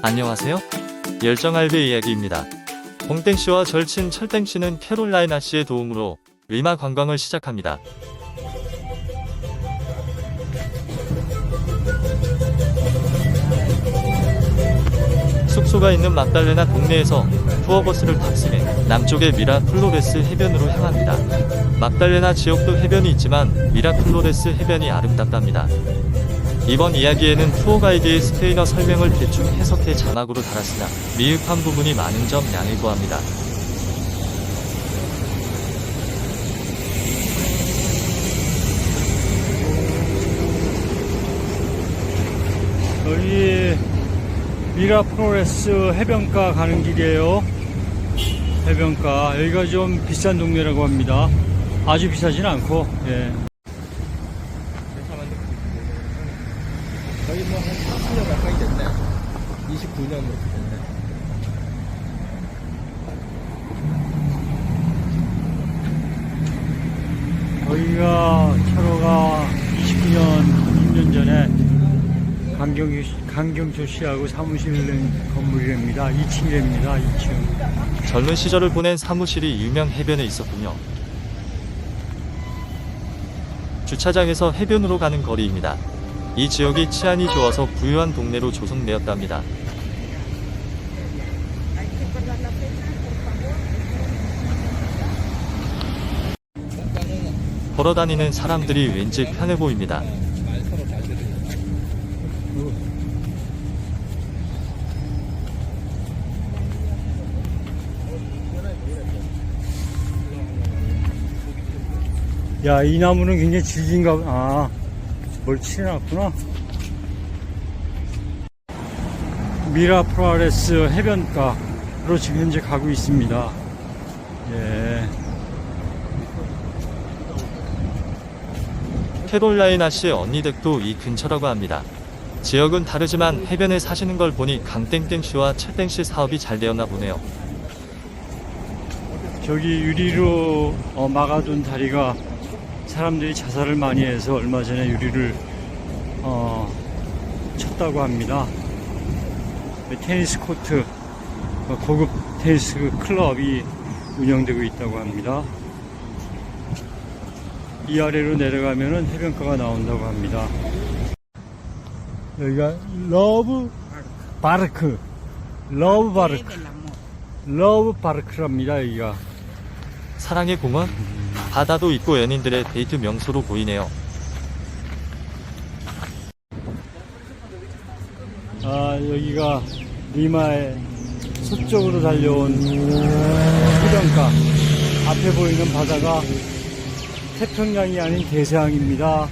안녕하세요. 열정알베 이야기입니다. 봉땡씨와 절친 철땡 씨는 캐롤라이나 씨의 도움으로 리마 관광을 시작합니다. 숙소가 있는 막달레나 동네에서 투어버스를 탑승해 남쪽의 미라클로레스 해변으로 향합니다. 막달레나 지역도 해변이 있지만 미라클로레스 해변이 아름답답니다. 이번 이야기에는 투어 가이드의 스페인어 설명을 대충 해석해 자막으로 달았으나 미흡한 부분이 많은 점 양해 구합니다. 여기 미라프로레스 해변가 가는 길이에요. 해변가. 여기가 좀 비싼 동네라고 합니다. 아주 비싸진 않고, 예. 거의 뭐한 30년 가까이 됐네. 29년으로 됐네. 여기가 차로가 29년, 6년 전에 강경, 강경조 씨하고 사무실 있는 건물이랍니다. 2층이랍니다. 2층. 젊은 시절을 보낸 사무실이 유명 해변에 있었군요. 주차장에서 해변으로 가는 거리입니다. 이 지역이 치안이 좋아서 부유한 동네로 조성되었답니다. 걸어다니는 사람들이 왠지 편해 보입니다. 야, 이 나무는 굉장히 질긴가, 보- 아, 뭘 칠해놨구나. 미라프라레스 해변가로 지금 현재 가고 있습니다. 예. 캐롤라이나 씨의 언니 댁도 이 근처라고 합니다. 지역은 다르지만 해변에 사시는 걸 보니 강땡땡 씨와 채땡 씨 사업이 잘 되었나 보네요. 저기 유리로 어, 막아둔 다리가 사람들이 자살을 많이 해서 얼마 전에 유리를 어, 쳤다고 합니다. 테니스 코트, 어, 고급 테니스 클럽이 운영되고 있다고 합니다. 이 아래로 내려가면은 해변가가 나온다고 합니다. 여기가 러브 바르크, 러브 바르크, 러브 바르크랍니다. 여기가. 사랑의 공원? 바다도 있고 연인들의 데이트 명소로 보이네요. 아, 여기가 리마의 서쪽으로 달려온 해변가. 앞에 보이는 바다가 태평양이 아닌 대서양입니다.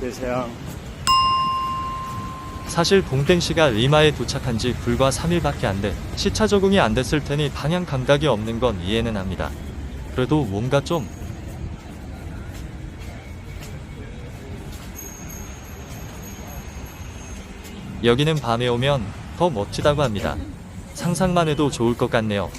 대서양. 사실 봉땡 씨가 리마에 도착한 지 불과 3일밖에 안 돼 시차 적응이 안 됐을 테니 방향 감각이 없는 건 이해는 합니다. 그래도 뭔가 좀 여기는 밤에 오면 더 멋지다고 합니다. 상상만 해도 좋을 것 같네요.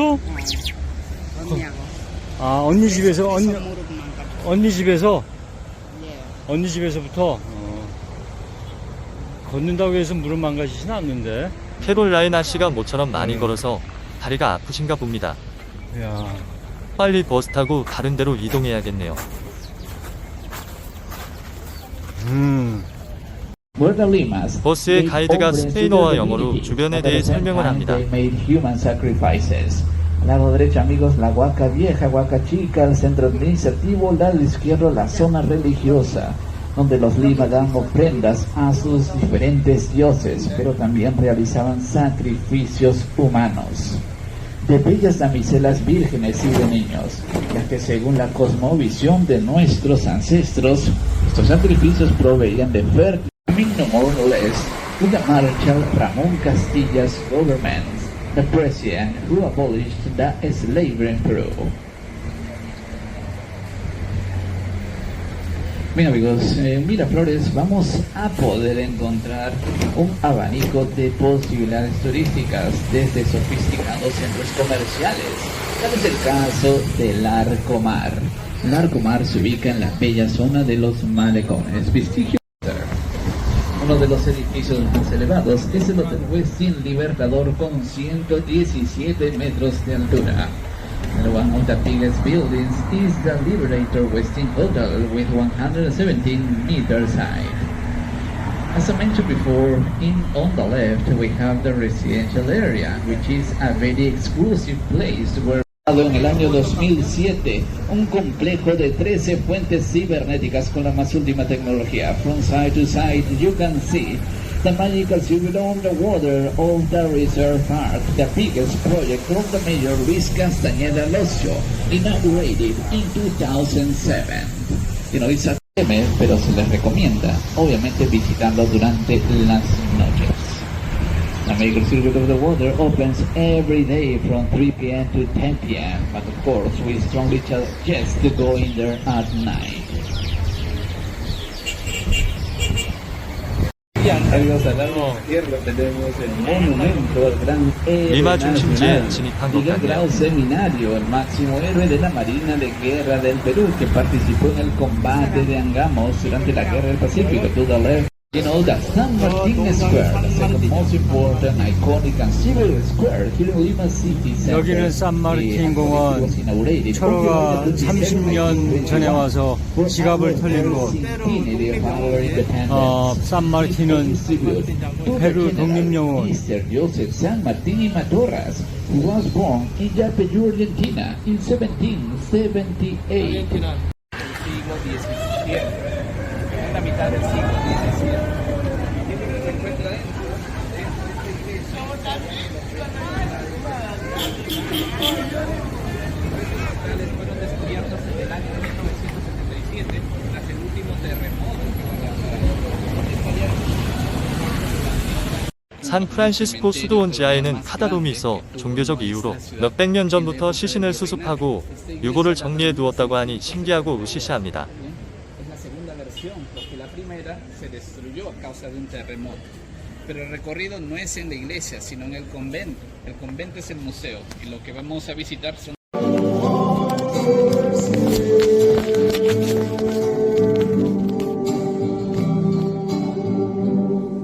언니하고 아, 언니 집에서, 언니, 가. 언니 집에서, 예. 언니 집에서부터, 어, 걷는다고 해서 무릎 망가지진 않는데. 캐롤라이나 씨가 모처럼 많이 음. 걸어서 다리가 아프신가 봅니다. 야 빨리 버스 타고 다른 데로 이동해야겠네요. 버스의 gave 가이드가 hombres 스페인어와 de 영어로 Dominici. 주변에 At 대해 the same 설명을 time, 합니다. They made human sacrifices. Al lado derecho, amigos, la Huaca Vieja, Huaca Chica, el centro administrativo, al lado izquierdo, la zona religiosa, donde los Lima daban ofrendas a sus diferentes dioses, pero también realizaban sacrificios humanos. De bellas damiselas vírgenes y de niños, ya que según la cosmovisión de nuestros ancestros, estos sacrificios proveían de fértil to the Marshal Ramon Castilla's government, the president who abolished the slavery in Peru. Bien amigos, en Miraflores vamos a poder encontrar un abanico de posibilidades turísticas desde sofisticados centros comerciales. Tal es el caso del Arcomar. El Arcomar se ubica en la bella zona de los malecones. Vestigio de los edificios más elevados es el Hotel Westin Libertador con 117 metros de altura. And one of the biggest buildings is the Liberator Westin Hotel with 117 meters high. As I mentioned before, in on the left we have the residential area, which is a very exclusive place where en el año 2007 un complejo de 13 fuentes cibernéticas con la más última tecnología. From side to side you can see the magical city on the water of the reserve park, the biggest project of the mayor Luis Castañeda Locio, inaugurated in 2007. You know, it's a pero se les recomienda, obviamente, visitarlo durante las noches. Maker Circuit of the Water opens every day from 3 p.m. to 10 p.m. But of course, we strongly suggest to go in there at night. Amigos, al tenemos el monumento al gran héroe nacional, Miguel Grau Seminario, el máximo héroe de la Marina de Guerra del Perú, que participó en el combate de Angamos durante la Guerra del Pacífico. The you know, the San Martín Square, the second most important, iconic and civil square here in Lima City Center. 여기는 산마르틴 The 공원. 철호가 on July 30년 전에 와서 지갑을 털린 곳. 어, 산마르틴은 페루 독립영웅. San Martín y Matorras, who was born in Yapeyú, Argentina, in 1778. 산프란시스코 수도원 지하에는 카다돔이 있어 종교적 이유로 몇백 년 전부터 시신을 수습하고 유골을 정리해 두었다고 하니 신기하고 으시시합니다. Es la segunda versión, porque la primera se destruyó a causa de un terremoto. Pero el recorrido no es en la iglesia, sino en el convento. El convento es el museo y lo que vamos a visitar son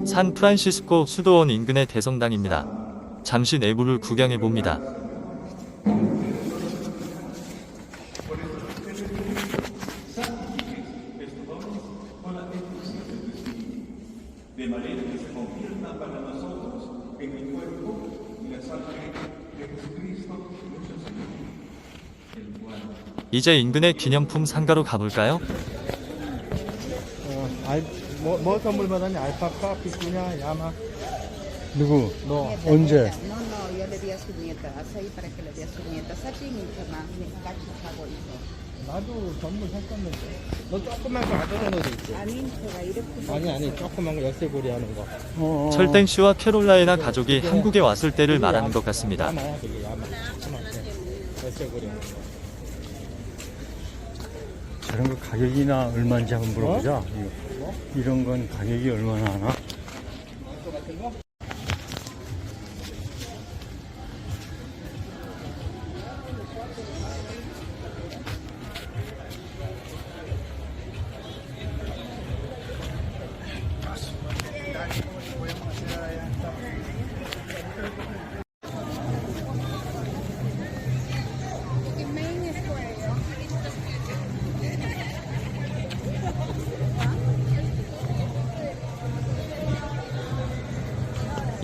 산프란시스코 수도원 인근의 대성당입니다. 잠시 내부를 구경해 봅니다. 이제 인근의 기념품 상가로 가볼까요? 어, 알, 뭐, 뭐 선물 받았냐? 알파카, 피꾸냐, 야마. 누구? 너 언제? 나도 선물 샀었는데. 너 조그만 거 아들은 어디 있지? Anin, 제가 이렇게 아니, 아니, 조그만 거 열쇠고리 하는 거. 어, 철땡 씨와 캐롤라이나 가족이 한국에 왔을 때를 말하는 것 같습니다. 야마야, 그게 야마. 조그만 거. 열쇠고리 하는 거. 저런 거 가격이나 얼마인지 한번 물어보자. 이거. 이런 건 가격이 얼마나 하나?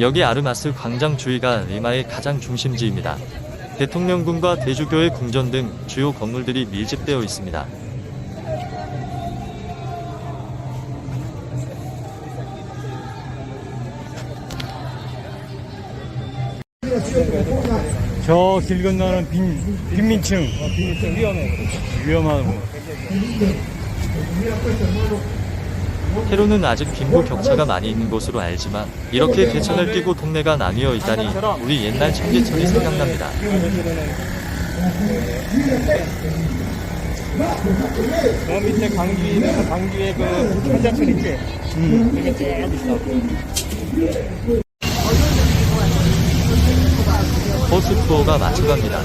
여기 아르마스 광장 주위가 리마의 가장 중심지입니다. 대통령궁과 대주교의 궁전 등 주요 건물들이 밀집되어 있습니다. 저 길 건너는 빈, 빈민층. 좀 위험해. 위험하고. 테로는 아직 빈부 격차가 많이 있는 곳으로 알지만 이렇게 개천을 끼고 동네가 나뉘어 있다니 우리 옛날 청계천이 생각납니다. 저 밑에 강기, 강기에 그 현자촌 있지? 응. 그게 쭉 있어. 버스 투어가 마쳐갑니다.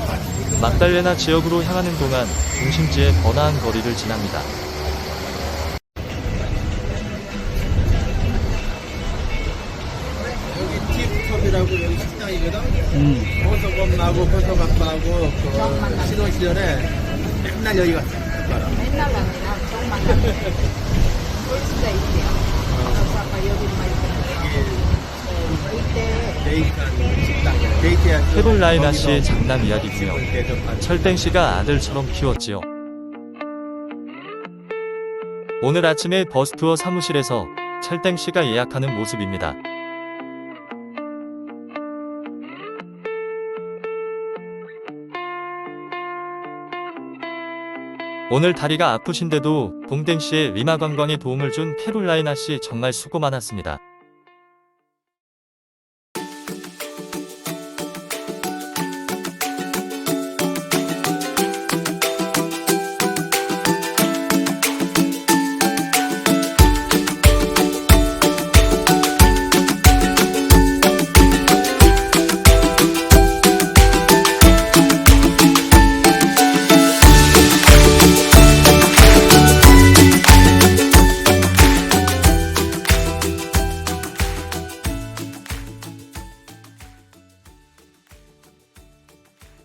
막달레나 지역으로 향하는 동안 중심지의 번화한 거리를 지납니다. 여기 식당이거든. 음. 호서범하고 호서박하고 그 신혼 시절에 맨날 여기 갔어. 맨날 조금만 가면 진짜 있대요. 그래서 아까 여기 말 이때 데이트한 식당. 데이트야. 캐롤라이나 씨의 장남 이야기군요. 철땡 씨가 아들처럼 키웠지요. 오늘 아침에 버스 투어 사무실에서 철땡 씨가 예약하는 모습입니다. 오늘 다리가 아프신데도 동땡 씨의 리마 관광에 도움을 준 캐롤라이나 씨 정말 수고 많았습니다.